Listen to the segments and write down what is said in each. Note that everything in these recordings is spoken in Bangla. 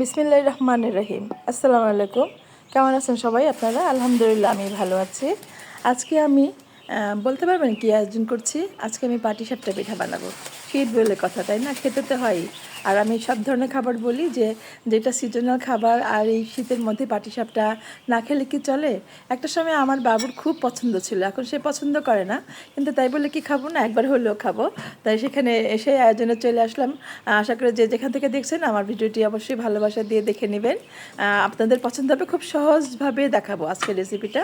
বিসমিল্লাহ রহমান রহিম। আসসালামু আলাইকুম। কেমন আছেন সবাই? আপনারা? আলহামদুলিল্লাহ, আমি ভালো আছি। আজকে আমি বলতে পারবেন কি আয়োজন করছি? আজকে আমি পাটি সাপটা পিঠা বানাবো। শীত বলে কথা, তাই না? খেতে তো হয়ই আর আমি সব ধরনের খাবার বলি যে, যেটা সিজনাল খাবার আর এই শীতের মধ্যে পাটি সাপটা না খেলে কি চলে? একটা সময় আমার বাবুর খুব পছন্দ ছিল, এখন সে পছন্দ করে না। কিন্তু তাই বলে কি খাব না? একবার হলেও খাব। তাই সেখানে এসে আয়োজনে চলে আসলাম। আশা করি যে যেখান থেকে দেখছেন আমার ভিডিওটি অবশ্যই ভালোবাসা দিয়ে দেখে নেবেন। আপনাদের পছন্দ হবে, খুব সহজভাবে দেখাবো আজকের রেসিপিটা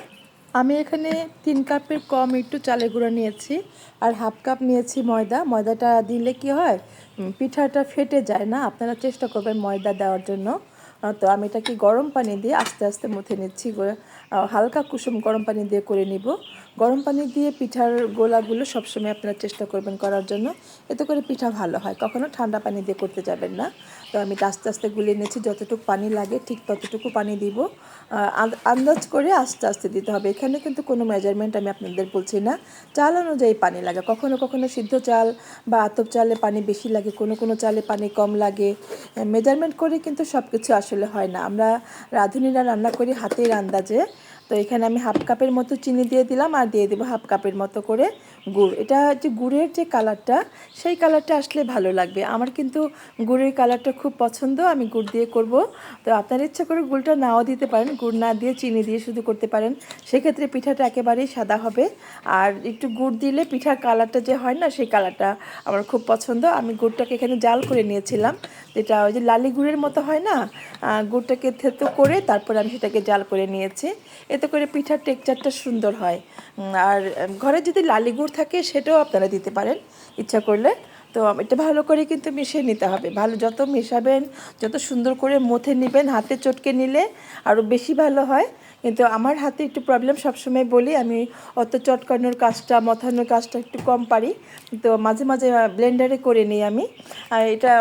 আমি এখানে তিন কাপের কম একটু চালের গুঁড়ো নিয়েছি আর হাফ কাপ নিয়েছি ময়দা। ময়দাটা দিলে কি হয়? পিঠাটা ফেটে যায় না। আপনারা চেষ্টা করবেন ময়দা দেওয়ার জন্য। তো আমি এটাকে গরম পানি দিয়ে আস্তে আস্তে মুথে নিচ্ছি। হালকা কুসুম গরম পানি দিয়ে করে নিব। গরম পানি দিয়ে পিঠার গোলাগুলো সবসময় আপনারা চেষ্টা করবেন করার জন্য। এতে করে পিঠা ভালো হয়, কখনো ঠান্ডা পানি দিয়ে করতে যাবেন না। তো আমি আস্তে আস্তে গুলিয়ে নিয়েছি, যতটুকু পানি লাগে ঠিক ততটুকু পানি দিব। আন্দাজ করে আস্তে আস্তে দিতে হবে। এখানে কিন্তু কোনো মেজারমেন্ট আমি আপনাদের বলছি না। চাল অনুযায়ী পানি লাগে, কখনো কখনো সিদ্ধ চাল বা আতপ চালে পানি বেশি লাগে, কোনো কোনো চালে পানি কম লাগে। মেজারমেন্ট করে কিন্তু সব কিছু আসলে হয় না। আমরা রাঁধুনিরা রান্না করি হাতের আন্দাজে। তো এখানে আমি হাফ কাপের মতো চিনি দিয়ে দিলাম আর দিয়ে দেবো হাফ কাপের মতো করে গুড়। এটা যে গুড়ের যে কালারটা, সেই কালারটা আসলে ভালো লাগবে। আমার কিন্তু গুড়ের কালারটা খুব পছন্দ, আমি গুড় দিয়ে করব। তো আপনার ইচ্ছা করে গুড়টা নাও দিতে পারেন, গুড় না দিয়ে চিনি দিয়ে শুধু করতে পারেন। সেক্ষেত্রে পিঠাটা একেবারেই সাদা হবে। আর একটু গুড় দিলে পিঠার কালারটা যে হয় না, সেই কালারটা আমার খুব পছন্দ। আমি গুড়টাকে এখানে জাল করে নিয়েছিলাম। যেটা ওই যে লালি গুড়ের মতো হয় না গুড়টাকে থেতো করে তারপর আমি সেটাকে জাল করে নিয়েছি। এতে করে পিঠার টেক্সচারটা সুন্দর হয়। আর ঘরে যদি লালি গুড় থাকে সেটাও আপনারা দিতে পারেন, ইচ্ছা করলে। তো এটা ভালো করে কিন্তু মিশিয়ে নিতে হবে। ভালো যত মেশাবেন, যত সুন্দর করে মথে নেবেন, হাতে চটকে নিলে আরও বেশি ভালো হয়। কিন্তু আমার হাতে একটু প্রবলেম সবসময় বলি, আমি অত চটকানোর কাজটা, মথানোর কাজটা একটু কম পারি। তো মাঝে মাঝে ব্লেন্ডারে করে নিই আমি। এটা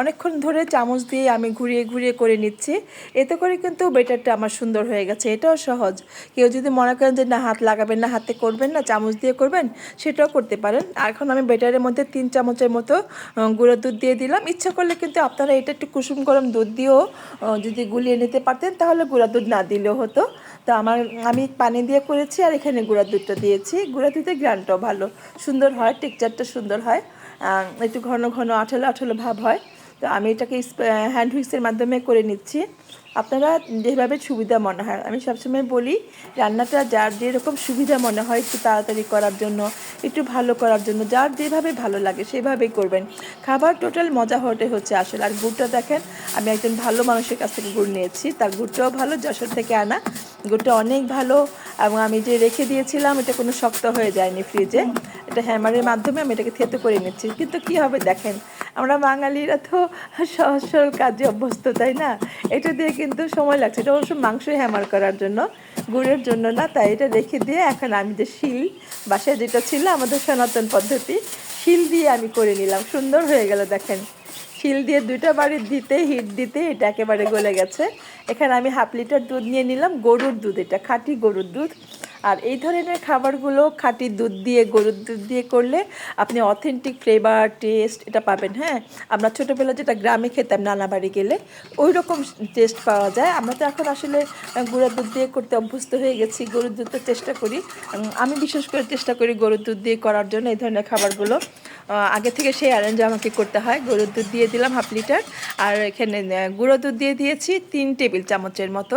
অনেকক্ষণ ধরে চামচ দিয়ে আমি ঘুরিয়ে ঘুরিয়ে করে নিচ্ছি। এতে করে কিন্তু বেটারটা আমার সুন্দর হয়ে গেছে। এটাও সহজ। কেউ যদি মনে করেন যে, না, হাত লাগাবেন না, হাতে করবেন না, চামচ দিয়ে করবেন, সেটাও করতে পারেন। এখন আমি বেটারের মধ্যে তিন চামচের মতো গুঁড়ো দুধ দিয়ে দিলাম। ইচ্ছা করলে কিন্তু আপনারা এটা একটু কুসুম গরম দুধ দিয়েও যদি গুলিয়ে নিতে পারতেন, তাহলে গুঁড়া দুধ না দিলেও হতো। তো আমার, আমি পানি দিয়ে করেছি আর এখানে গুঁড়া দুধটা দিয়েছি। গুঁড়া দুধের গ্রানটাও ভালো, সুন্দর হয়, টেক্সচারটা সুন্দর হয়। একটু ঘন ঘন আঠালো আঠালো ভাব হয়। তো আমি এটাকে হ্যান্ড হুইক্সের মাধ্যমে করে নিচ্ছি। আপনারা যেভাবে সুবিধা মনে হয়, আমি সবসময় বলি, রান্নাটা যার যেরকম সুবিধা মনে হয়, একটু তাড়াতাড়ি করার জন্য, একটু ভালো করার জন্য, যার যেভাবে ভালো লাগে সেভাবেই করবেন। খাবার টোটাল মজা হতে হচ্ছে আসলে। আর গুড়টা দেখেন, আমি একজন ভালো মানুষের কাছ থেকে গুড় নিয়েছি, তার গুড়টাও ভালো, যশোর থেকে আনা। গুড়টা অনেক ভালো, এবং আমি যে রেখে দিয়েছিলাম, এটা কোনো শক্ত হয়ে যায়নি ফ্রিজে এটা হ্যামারের মাধ্যমে আমি এটাকে থেতো করে নিচ্ছি। কিন্তু কি হবে দেখেন, আমরা বাঙালিরা তো সহজ সরল কাজে অভ্যস্ত, তাই না? এটা দিয়ে কিন্তু সময় লাগছে। এটা অবশ্য মাংস হ্যামার করার জন্য, গুড়ের জন্য না। তাই এটা রেখে দিয়ে এখন আমি যে শিল, বাসায় যেটা ছিল আমাদের সনাতন পদ্ধতি, শিল দিয়ে আমি করে নিলাম। সুন্দর হয়ে গেল, দেখেন। শিল দিয়ে দুইটা বাড়ি দিতে, হিট দিতে এটা একেবারে গলে গেছে। এখানে আমি হাফ লিটার দুধ নিয়ে নিলাম। গরুর দুধ এটা, খাঁটি গরুর দুধ। আর এই ধরনের খাবারগুলো খাঁটি দুধ দিয়ে, গরুর দুধ দিয়ে করলে আপনি অথেন্টিক ফ্লেভার টেস্ট এটা পাবেন হ্যাঁ? আমরা ছোটোবেলা যেটা গ্রামে খেতাম, নানা বাড়ি গেলে ওই রকম টেস্ট পাওয়া যায়। আমরা তো এখন আসলে গুঁড়ার দুধ দিয়ে করতে অভ্যস্ত হয়ে গেছি, গরুর দুধটা চেষ্টা করি। আমি বিশেষ করে চেষ্টা করি গরুর দুধ দিয়ে করার জন্য এই ধরনের খাবারগুলো। আগে থেকে সেই অ্যারেঞ্জ আমাকে করতে হয়। গরুর দুধ দিয়ে দিলাম হাফ লিটার। আর এখানে গুঁড়ো দুধ দিয়ে দিয়েছি তিন টেবিল চামচের মতো।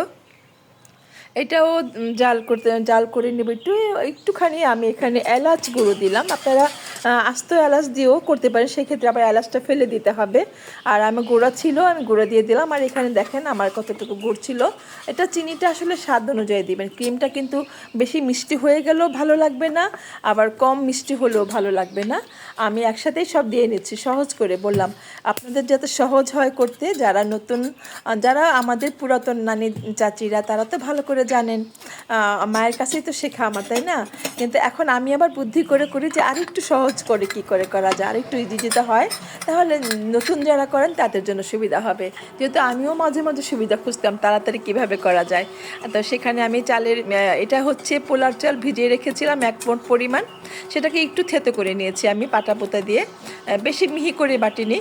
এটাও জাল করতে, জাল করে নেব। একটু, একটুখানি আমি এখানে এলাচ গুঁড়ো দিলাম। আপনারা আস্ত এলাচ দিয়েও করতে পারেন। সেক্ষেত্রে আবার এলাচটা ফেলে দিতে হবে। আর আমি গুঁড়া ছিল, আমি গুঁড়ো দিয়ে দিলাম। আর এখানে দেখেন আমার কতটুকু গুড় ছিল। এটা চিনিটা আসলে স্বাদ অনুযায়ী দিবেন। ক্রিমটা কিন্তু বেশি মিষ্টি হয়ে গেলেও ভালো লাগবে না, আবার কম মিষ্টি হলেও ভালো লাগবে না। আমি একসাথেই সব দিয়ে নিচ্ছি। সহজ করে বললাম। আপনাদের যাতে সহজ হয় করতে, যারা নতুন যারা আমাদের পুরাতন নানি চাচিরা, তারা তো ভালো করে জানেন মায়ের কাছেই তো শেখা আমার, তাই না? কিন্তু এখন আমি আবার বুদ্ধি করে করি যে আর একটু সহজ করে কি করে করা যায়, আরেকটু ইজি যেতে হয়, তাহলে নতুন যারা করেন তাদের জন্য সুবিধা হবে। যেহেতু আমিও মাঝে মাঝে সুবিধা খুঁজতাম, তাড়াতাড়ি কীভাবে করা যায়। তো সেখানে আমি চালের এটা হচ্ছে পোলার চাল ভিজিয়ে রেখেছিলাম এক মোট পরিমাণ। সেটাকে একটু থেতো করে নিয়েছি আমি পাটা পোতা দিয়ে বেশি মিহি করে বাটিনি।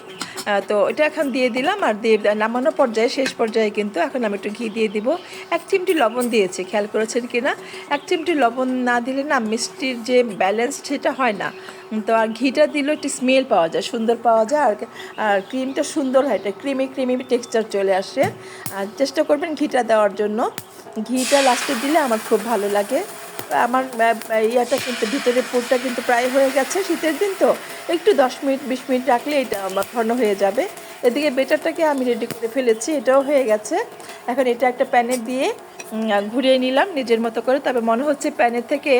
তো এটা এখন দিয়ে দিলাম আর দিয়ে নামানো পর্যায়ে, শেষ পর্যায়ে কিন্তু এখন আমি একটু ঘি দিয়ে দিব। এক চিমটি লবণ দিয়েছি, খেয়াল করেছেন কি না এক চিমটি লবণ না দিলে না মিষ্টির যে ব্যালেন্স সেটা হয় না। তো আর ঘিটা দিলে একটু স্মেল পাওয়া যায়, সুন্দর পাওয়া যায় আর আর ক্রিমটা সুন্দর হয় এটা ক্রিমি ক্রিমি টেক্সচার চলে আসে। আর চেষ্টা করবেন ঘিটা দেওয়ার জন্য। ঘিটা লাস্টে দিলে আমার খুব ভালো লাগে। আমার ইয়েটা কিন্তু ভিতরে পুরটা কিন্তু প্রায় হয়ে গেছে শীতের দিন, তো একটু দশ মিনিট, বিশ মিনিট রাখলে এটা আমার ঘন হয়ে যাবে। এদিকে বেটারটাকে আমি রেডি করে ফেলেছি, এটাও হয়ে গেছে। এখন এটা একটা প্যানে দিয়ে ঘুরিয়ে নিলাম নিজের মতো করে, তবে মনে হচ্ছে প্যানের থেকে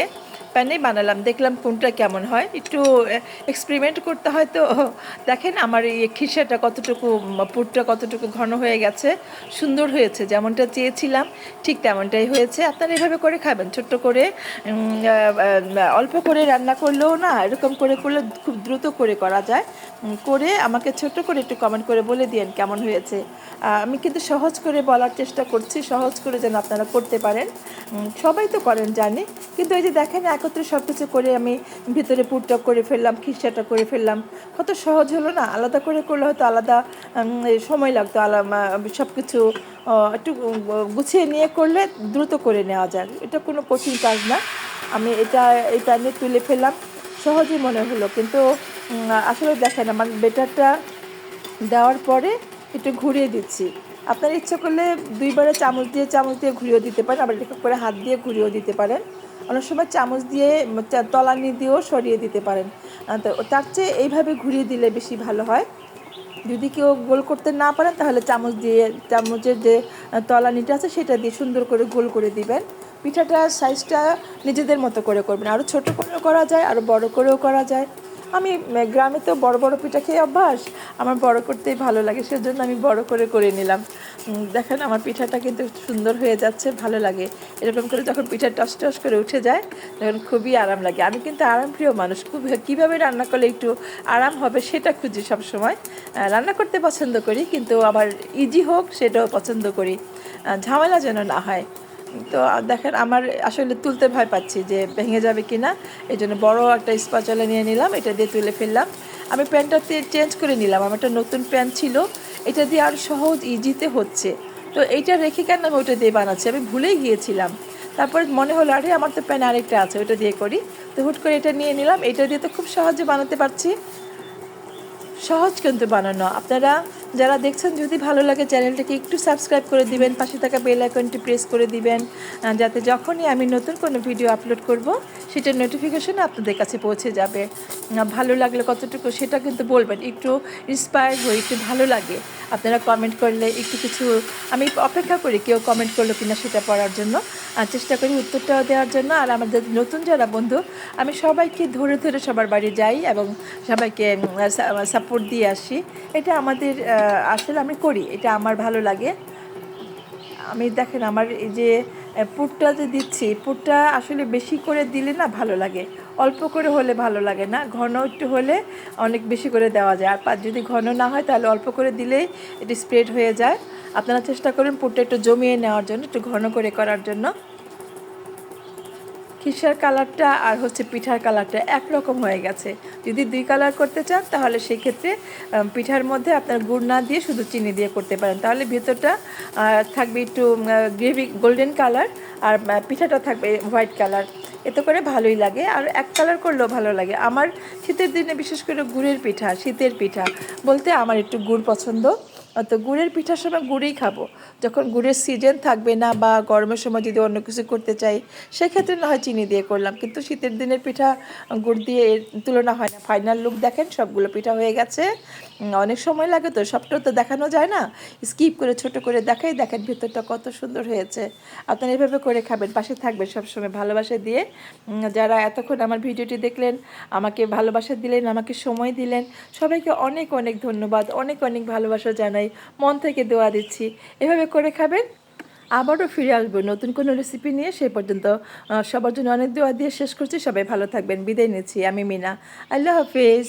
প্যানেই বানালাম, দেখলাম কোনটা কেমন হয়। একটু এক্সপেরিমেন্ট করতে হয় তো। দেখেন আমার এই খিসাটা কতটুকু, পুরটা কতটুকু ঘন হয়ে গেছে। সুন্দর হয়েছে, যেমনটা চেয়েছিলাম, ঠিক তেমনটাই হয়েছে। আপনারা এভাবে করে খাবেন, ছোট্ট করে অল্প করে রান্না করলেও না, এরকম করে করলে খুব দ্রুত করে করা যায়। করে আমাকে ছোট্ট করে একটু কমেন্ট করে বলে দিয়েন কেমন হয়েছে। আমি কিন্তু সহজ করে বলার চেষ্টা করছি, সহজ করে যেন আপনারা করতে পারেন। সবাই তো করেন জানি। কিন্তু এই যে দেখেন একত্রে সব কিছু করে আমি ভিতরে পুরটা করে ফেললাম খিসাটা করে ফেললাম। কত সহজ হলো না? আলাদা করে করলে হয়তো আলাদা সময় লাগতো। আলাদা সব কিছু একটু গুছিয়ে নিয়ে করলে দ্রুত করে নেওয়া যায়। এটা কোনো কঠিন কাজ না। আমি এটা এই প্যানে তুলে ফেললাম। সহজই মনে হলো। কিন্তু আসলে দেখেন আমার বেটারটা দেওয়ার পরে একটু ঘুরিয়ে দিচ্ছি। আপনার ইচ্ছা করলে দুইবারে চামচ দিয়ে চামচ দিয়ে ঘুরিয়েও দিতে পারেন, আবার এরকম করে হাত দিয়ে ঘুরিয়েও দিতে পারেন। অনেক সময় চামচ দিয়ে তলানি দিয়েও সরিয়ে দিতে পারেন। তো তার চেয়ে এইভাবে ঘুরিয়ে দিলে বেশি ভালো হয়। যদি কেউ গোল করতে না পারেন, তাহলে চামচ দিয়ে, চামচের যে তলানিটা আছে, সেটা দিয়ে সুন্দর করে গোল করে দিবেন। পিঠাটার সাইজটা নিজেদের মতো করে করবেন। আরও ছোটো করেও করা যায় আরও বড় করেও করা যায়। আমি গ্রামে তো বড় বড় পিঠা খেয়ে অভ্যাস। আমার বড় করতেই ভালো লাগে, সেজন্য আমি বড় করে করে নিলাম। দেখেন আমার পিঠাটা কিন্তু সুন্দর হয়ে যাচ্ছে, ভালো লাগে। এরকম করে যখন পিঠা টস টস করে উঠে যায়, তখন খুবই আরাম লাগে। আমি কিন্তু আরামপ্রিয় মানুষ। খুব, কীভাবে রান্না করলে একটু আরাম হবে সেটা খুঁজি সবসময়। রান্না করতে পছন্দ করি, কিন্তু আবার ইজি হোক সেটাও পছন্দ করি। ঝামেলা যেন না হয়। তো দেখেন, আমার আসলে তুলতে ভয় পাচ্ছি যে ভেঙে যাবে কি না এই জন্য বড়ো একটা স্পাচলা নিয়ে নিলাম, এটা দিয়ে তুলে ফেললাম। আমি প্যানটা চেঞ্জ করে নিলাম, আমার একটা নতুন প্যান ছিল। এটা দিয়ে আর সহজ ইজিতে হচ্ছে। তো এইটা রেখে কেন আমি ওটা দিয়ে বানাচ্ছি? আমি ভুলেই গিয়েছিলাম। তারপরে মনে হলো, আরে আমার তো প্যান আরেকটা আছে, ওটা দিয়ে করি। তো হুট করে এটা নিয়ে নিলাম, এটা দিয়ে তো খুব সহজে বানাতে পারছি। সহজ কিন্তু বানানো। আপনারা যারা দেখছেন, যদি ভালো লাগে চ্যানেলটাকে একটু সাবস্ক্রাইব করে দিবেন, পাশে থাকা বেল আইকনটি প্রেস করে দিবেন যাতে যখনই আমি নতুন কোনো ভিডিও আপলোড করব, সেটার নোটিফিকেশন আপনাদের কাছে পৌঁছে যাবে। ভালো লাগলে কতটুকু সেটা কিন্তু বলবেন, একটু ইন্সপায়ার হই একটু ভালো লাগে। আপনারা কমেন্ট করলে একটু কিছু, আমি অপেক্ষা করি কেউ কমেন্ট করল কিনা সেটা পড়ার জন্য। আর চেষ্টা করি উত্তরটাও দেওয়ার জন্য। আর আমাদের নতুন যারা বন্ধু, আমি সবাইকে ধরে ধরে সবার বাড়ি যাই এবং সবাইকে সাপোর্ট দিয়ে আসি। এটা আমাদের আসলে আমি করি, এটা আমার ভালো লাগে। আমি দেখেন আমার এই যে পুরটা যে দিচ্ছি, পুরটা আসলে বেশি করে দিলে না ভালো লাগে। অল্প করে হলে ভালো লাগে না, ঘন একটু হলে অনেক বেশি করে দেওয়া যায়। আর যদি ঘন না হয় তাহলে অল্প করে দিলেই এটি স্প্রেড হয়ে যায়। আপনারা চেষ্টা করেন পুরটা একটু জমিয়ে নেওয়ার জন্য, একটু ঘন করে করার জন্য। খিসার কালারটা আর হচ্ছে পিঠার কালারটা একরকম হয়ে গেছে। যদি দুই কালার করতে চান, তাহলে সেই ক্ষেত্রে পিঠার মধ্যে আপনার গুড় না দিয়ে শুধু চিনি দিয়ে করতে পারেন। তাহলে ভেতরটা থাকবে একটু গ্রেভি, গোল্ডেন কালার আর পিঠাটা থাকবে হোয়াইট কালার। এতে করে ভালোই লাগে। আর এক কালার করলেও ভালো লাগে। আমার শীতের দিনে বিশেষ করে গুড়ের পিঠা, শীতের পিঠা, বলতে আমার একটু গুড় পছন্দ। তো গুড়ের পিঠার সময় গুড়েই খাব। যখন গুড়ের সিজন থাকবে না বা গরমের সময় যদি অন্য কিছু করতে চাই, সেক্ষেত্রে না হয় চিনি দিয়ে করলাম। কিন্তু শীতের দিনের পিঠা গুড় দিয়ে এর তুলনা হয় না। ফাইনাল লুক দেখেন, সবগুলো পিঠা হয়ে গেছে। অনেক সময় লাগে তো সবটা তো দেখানো যায় না। স্কিপ করে, ছোট করে দেখাই, দেখেন ভেতরটা কত সুন্দর হয়েছে। আপনারা এভাবে করে খাবেন, পাশে থাকবেন সবসময় ভালোবাসা দিয়ে। যারা এতক্ষণ আমার ভিডিওটি দেখলেন, আমাকে ভালোবাসা দিলেন, আমাকে সময় দিলেন, সবাইকে অনেক অনেক ধন্যবাদ, অনেক অনেক ভালোবাসা জানাই। মন থেকে দোয়া দিচ্ছি। এভাবে করে খাবেন, আবারও ফিরে আসব নতুন কোনো রেসিপি নিয়ে। সেই পর্যন্ত সবার জন্য অনেক দোয়া দিয়ে শেষ করছি। সবাই ভালো থাকবেন, বিদায় নিচ্ছি, আমি মিনা। আল্লাহ হাফিজ।